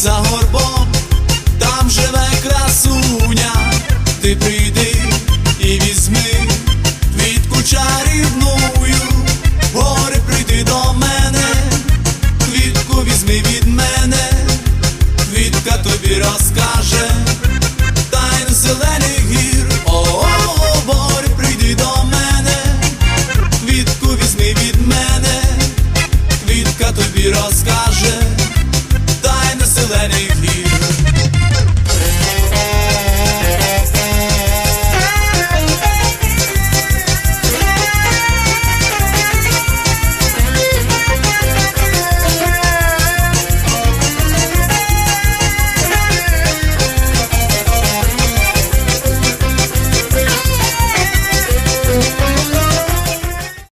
за горбом, там живе красуня, ти прийди і візьми квітку чарівную, горе, прийди до мене, квітку візьми від мене, квітка тобі розкаже, тайну зелених гір, о, -о, прийди до мене, квітку візьми від мене, квітка тобі розкаже. that you.